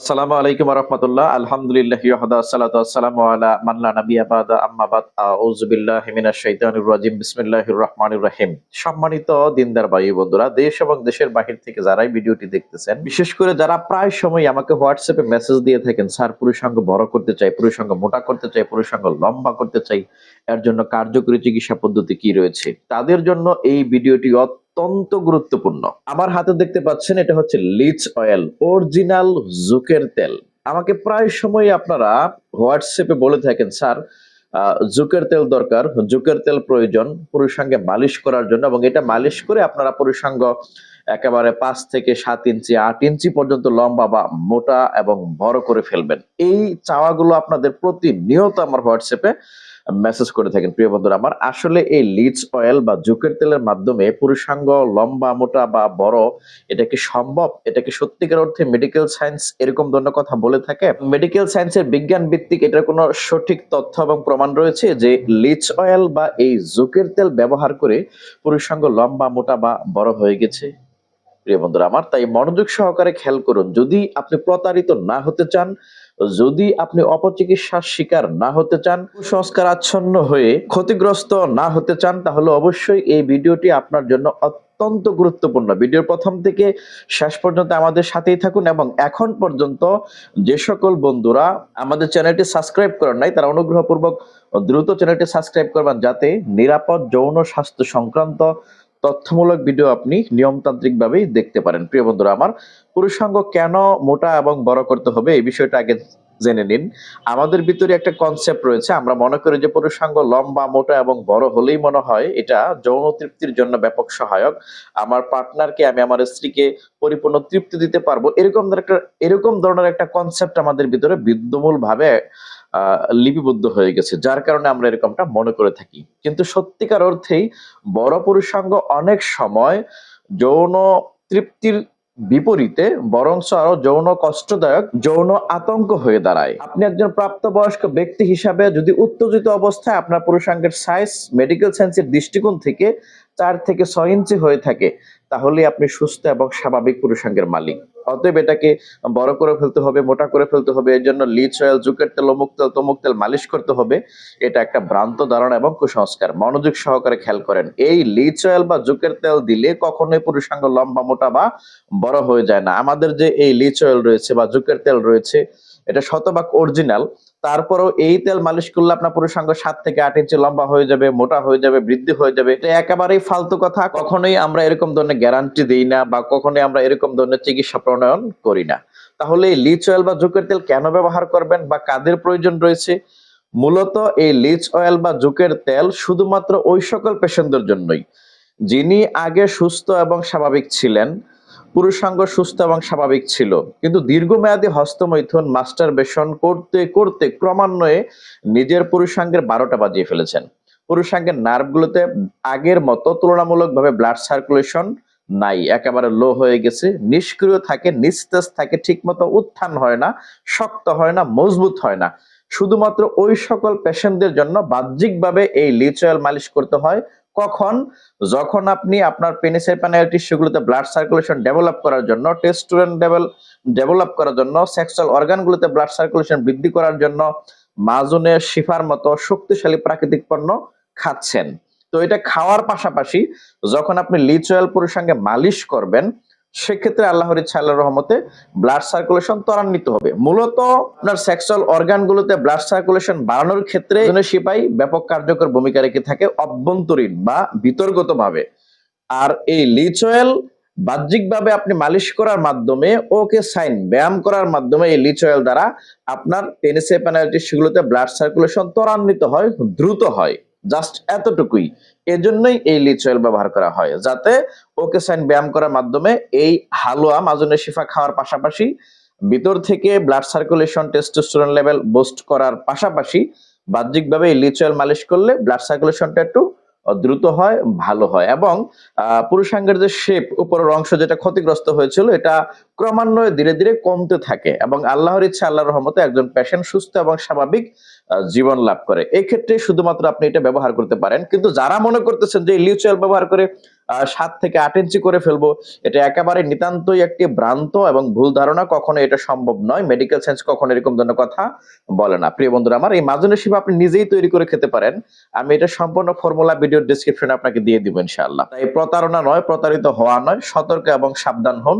আসসালামু আলাইকুম রহমতুল্লাহ। আলহামদুলিল্লাহ রাজিম। বিসমিল্লাহির রহমানির রহিম। সম্মানিত দিনদার ভাই বন্ধুরা, দেশ এবং দেশের বাহির থেকে যারাই ভিডিওটি দেখতেছেন, বিশেষ করে যারা প্রায় সময় আমাকে হোয়াটসঅ্যাপে মেসেজ দিয়ে থাকেন, স্যার, পুরুষাঙ্গ বড় করতে চাই, পুরুষাঙ্গ মোটা করতে চাই, পুরুষাঙ্গ লম্বা করতে চাই, এর জন্য কার্যকরী চিকিৎসা পদ্ধতি কি রয়েছে? তাদের জন্য এই ভিডিওটি অত্যন্ত গুরুত্বপূর্ণ। আমার হাতে দেখতে পাচ্ছেন, এটা হচ্ছে লিচ অয়েল, অরিজিনাল জুকের তেল। আমাকে প্রায় সময় আপনারা হোয়াটসঅ্যাপে বলে থাকেন, স্যার জুকের তেল দরকার, জুকের তেল প্রয়োজন পুরুষাঙ্গে মালিশ করার জন্য। এবং এটা মালিশ করে আপনারা পুরুষাঙ্গ একেবারে পাঁচ থেকে সাত ইঞ্চি, আট ইঞ্চি পর্যন্ত লম্বা বা মোটা এবং বড় করে ফেলবেন। এই চাওয়াগুলো আপনাদের প্রতিনিয়ত আমার হোয়াটসঅ্যাপে মেসেজ করে থাকেন, প্রিয় বন্ধুরা, আমার আসলে এই লিচ অয়েল বা জুকের তেলের মাধ্যমে পুরুষাঙ্গ, লম্বা, মোটা বা বড়, এটা কি সম্ভব? এটা কি সত্যিকার অর্থে মেডিকেল সায়েন্স এরকম ধরনের কথা বলে থাকে? মেডিকেল সায়েন্সের বিজ্ঞান ভিত্তিক এটার কোনো সঠিক তথ্য এবং প্রমাণ রয়েছে যে লিচ অয়েল বা এই জুকের তেল ব্যবহার করে পুরুষাঙ্গ, লম্বা, মোটা বা বড় হয়ে গেছে? প্রিয় বন্ধুরা, আমার তাই মনোযোগ সহকারে খেয়াল করুন। যদি আপনি প্রতারিত না হতে চান যদি আপনি অপচিকিৎসার শিকার না হতে চান কুসংস্কার আচ্ছন্ন হয়ে ক্ষতিগ্রস্ত না হতে চান, তাহলে অবশ্যই এই ভিডিওটি আপনার জন্য অত্যন্ত গুরুত্বপূর্ণ। ভিডিওর প্রথম থেকে শেষ পর্যন্ত আমাদের সাথেই থাকুন এবং এখন পর্যন্ত যে সকল বন্ধুরা আমাদের চ্যানেলটি সাবস্ক্রাইব করেন নাই, তারা অনুগ্রহপূর্বক দ্রুত চ্যানেলটি সাবস্ক্রাইব করবেন যাতে নিরাপদ যৌন স্বাস্থ্য সংক্রান্ত তথ্যমূলক ভিডিও আপনি নিয়মতান্ত্রিক ভাবেই দেখতে পারেন। প্রিয় বন্ধুরা, আমার পুরুষাঙ্গ কেন মোটা এবং বড় করতে হবে এই বিষয়টা আগে জেনে নিন। আমাদের ভিতরে একটা কনসেপ্ট রয়েছে, আমরা মনে করি যে পুরুষাঙ্গ লম্বা, মোটা এবং বড় হলেই মনে হয় এটা যৌন তৃপ্তির জন্য ব্যাপক সহায়ক। আমার পার্টনারকে আমি, আমার স্ত্রীকে পরিপূর্ণ তৃপ্তি দিতে পারব। এরকম একটা, এরকম ধরনের একটা কনসেপ্ট আমাদের ভিতরে বিদ্যমূল ভাবে লিপিবদ্ধ হয়ে গেছে, যার কারণে আমরা এরকমটা মনে করে থাকি। কিন্তু সত্যিকার অর্থেই বড় পুরুষাঙ্গ অনেক সময় যৌন তৃপ্তির বিপরীতে বরঞ্চ আরও যৌন কষ্টদায়ক, যৌন আতঙ্ক হয়ে দাঁড়ায়। আপনি একজন প্রাপ্তবয়স্ক ব্যক্তি হিসাবে যদি উত্তেজিত অবস্থায় আপনার পুরুষাঙ্গের সাইজ মেডিকেল সায়েন্সের দৃষ্টিকোণ থেকে চার থেকে ছয় ইঞ্চি হয়ে থাকে তাহলে আপনি সুস্থ এবং স্বাভাবিক পুরুষাঙ্গের মালিক। অতএব এটাকে বড় করে ফেলতে হবে, মোটা করে ফেলতে হবে, এর জন্য লিচ অয়েল জুকের তেল, অমুক তেল, তমুক তেল মালিশ করতে হবে। এটা একটা ভ্রান্ত ধারণা এবং কুসংস্কার। মনোযোগ সহকারে খেয়াল করেন, এই লিচ অয়েল বা জুকের তেল দিলে কখনোই পুরুষাঙ্গ লম্বা, মোটা বা বড় হয়ে যায় না। আমাদের যে এই লিচ অয়েল রয়েছে বা জুকের তেল রয়েছে এটা শতভাগ অরিজিনাল তারপরেও এই তেল মালিশ করলে আপনার পুরুষাঙ্গ সাত থেকে আট ইঞ্চি লম্বা হয়ে যাবে, মোটা হয়ে যাবে, বৃদ্ধি হয়ে যাবে। এটা একেবারেই ফালতু কথা। কখনোই আমরা এরকম ধরনের গ্যারান্টি দিই না বা কখনোই আমরা এরকম ধরনের চিকিৎসা প্রণয়ন করি না। তাহলে লিচ অয়েল বা জুকের তেল কেন ব্যবহার করবেন বা কাদের প্রয়োজন রয়েছে? মূলত এই লিচ অয়েল বা জুকের তেল শুধুমাত্র ওই সকল পেশেন্টদের জন্যই। যিনি আগে সুস্থ এবং স্বাভাবিক ছিলেন পুরুষাঙ্গ সুস্থ এবং স্বাভাবিক ছিল। কিন্তু দীর্ঘমেয়াদী হস্তমৈথুন মাস্টারবেশন করতে করতে ক্রমান্বয়ে নিজের পুরুষাঙ্গের বারোটা বাজিয়ে ফেলেছেন। পুরুষাঙ্গের নার্ভগুলোতে আগের মতো তুলনামূলকভাবে ব্লাড সার্কুলেশন নাই। একেবারে লো হয়ে গেছে। নিষ্ক্রিয় থাকে, নিস্তেজ থাকে, ঠিকমতো উত্থান হয় না, শক্ত হয় না, মজবুত হয় না। শুধুমাত্র ওই সকল পেশেন্টদের জন্য বাহ্যিকভাবে এই লিচ অয়েল মালিশ করতে হয়। কখন? যখন আপনি আপনার পেনিসের প্যানেল টিস্যুগুলোতে ব্লাড সার্কুলেশন ডেভেলপ করার জন্য টেস্টোরেন ডেভেল ডেভেলপ করার জন্য সেক্সুয়াল অর্গানগুলোতে ব্লাড সার্কুলেশন বৃদ্ধি করার জন্য মাজনের শিফার মতো শক্তিশালী প্রাকৃতিক পণ্য খাচ্ছেন। তো এটা খাওয়ার পাশাপাশি যখন আপনি লিচ অয়েল পুরুষাঙ্গে মালিশ করবেন সেক্ষেত্রে আল্লাহর ইচ্ছা রহমতে ব্লাড সার্কুলেশন ত্বরান্বিত হবে। মূলত আপনার সেক্সুয়াল অর্গানগুলোতে ব্লাড সার্কুলেশন বাড়ানোর ক্ষেত্রে সিপাই ব্যাপক কার্যকর ভূমিকা রেখে থাকে অভ্যন্তরীণ বা বিতর্গত ভাবে আর এই লিচ অয়েল বাহ্যিকভাবে আপনি মালিশ করার মাধ্যমে ওকে সাইন, ব্যায়াম করার মাধ্যমে এই লিচ অয়েল দ্বারা আপনার পেনিসে প্যানালিটি সেগুলোতে ব্লাড সার্কুলেশন ত্বরান্বিত হয়, দ্রুত হয়। জাস্ট এতটুকুই। এজন্যই এই লিচ অয়েল ব্যবহার করা হয়, যাতে ওকে সাইন ব্যায়াম করার মাধ্যমে এই হালুয়া মাজনের শিফা খাওয়ার পাশাপাশি ভিতর থেকে blood circulation testosterone level boost করার পাশাপাশি বাহ্যিকভাবে এই লিচ অয়েল মালিশ করলে ব্লাড সার্কুলেশনটা একটু দ্রুত হয়, ভালো হয়। এবং পুরুষাঙ্গের যে শেপ উপরের অংশ যেটা ক্ষতিগ্রস্ত হয়েছিল, এটা ক্রমান্বয়ে ধীরে ধীরে কমতে থাকে। এবং আল্লাহর ইচ্ছা, আল্লাহর রহমতে একজন পেশেন্ট সুস্থ এবং স্বাভাবিক জীবন লাভ করে। এই ক্ষেত্রে শুধুমাত্র আপনি এটা ব্যবহার করতে পারেন, কিন্তু যারা মনে করতেছেন যে লিউচুয়াল ব্যবহার করে সাত থেকে আট ইঞ্চি করে ফেলব, এটা একেবারে নিতান্তই একটি ভ্রান্ত এবং ভুল ধারণা, কখনো এটা সম্ভব নয়। মেডিকেল সায়েন্স কখনো এরকম ধরনের কথা বলে না। প্রিয় বন্ধুরা, আমার এই মাজনের শিব আপনি নিজেই তৈরি করে খেতে পারেন। আমি এটা সম্পূর্ণ ফর্মুলা ভিডিওর ডিসক্রিপশনে আপনাকে দিয়ে দিব, ইনশাআল্লাহ। তাই প্রতারণা নয়, প্রতারিত হওয়া নয়, সতর্ক এবং সাবধান হন।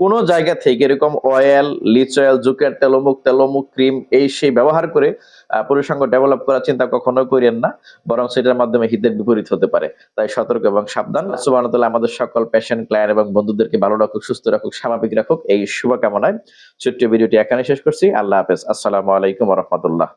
কোন জায়গা থেকে এরকম অয়েল লিচ অয়েল জুকের তেলমুক তেলমুক ক্রিম এই সেই ব্যবহার করে আহ, পুরুষাঙ্গ ডেভেলপ করার চিন্তা কখনো করেন না বরং সেটার মাধ্যমে হিতের বিপরীত হতে পারে। তাই সতর্ক এবং সাবধান। সুবাহতাল্লাহ আমাদের সকল পেশেন্ট ক্লায়েন্ট এবং বন্ধুদেরকে ভালো রাখুক সুস্থ রাখুক স্বাভাবিক রাখুক এই শুভকামনায় ছোট্ট ভিডিওটি এখানে শেষ করছি। আল্লাহ হাফেজ। আসসালামু আলাইকুম রহমতুল্লাহ।